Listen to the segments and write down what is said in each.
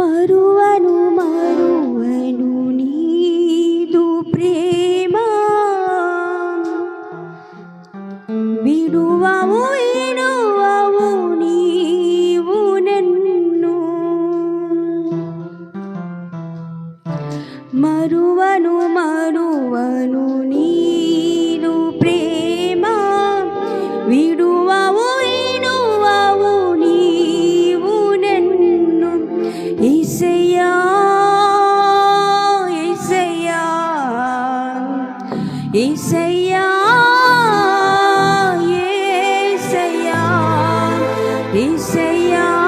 మరువను మరువను నీదు ప్రేమ. విడువము 可以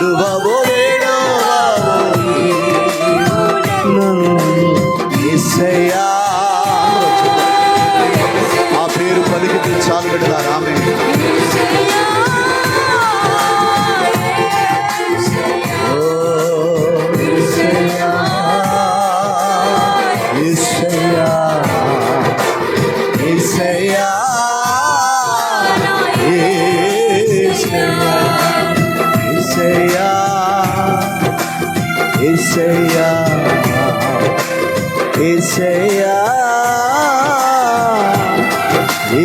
విడువవో ఆ పేరు పలికి చాలు పెడతారు ఆమె ఏసయ్యా ఏసయ్యా ఏ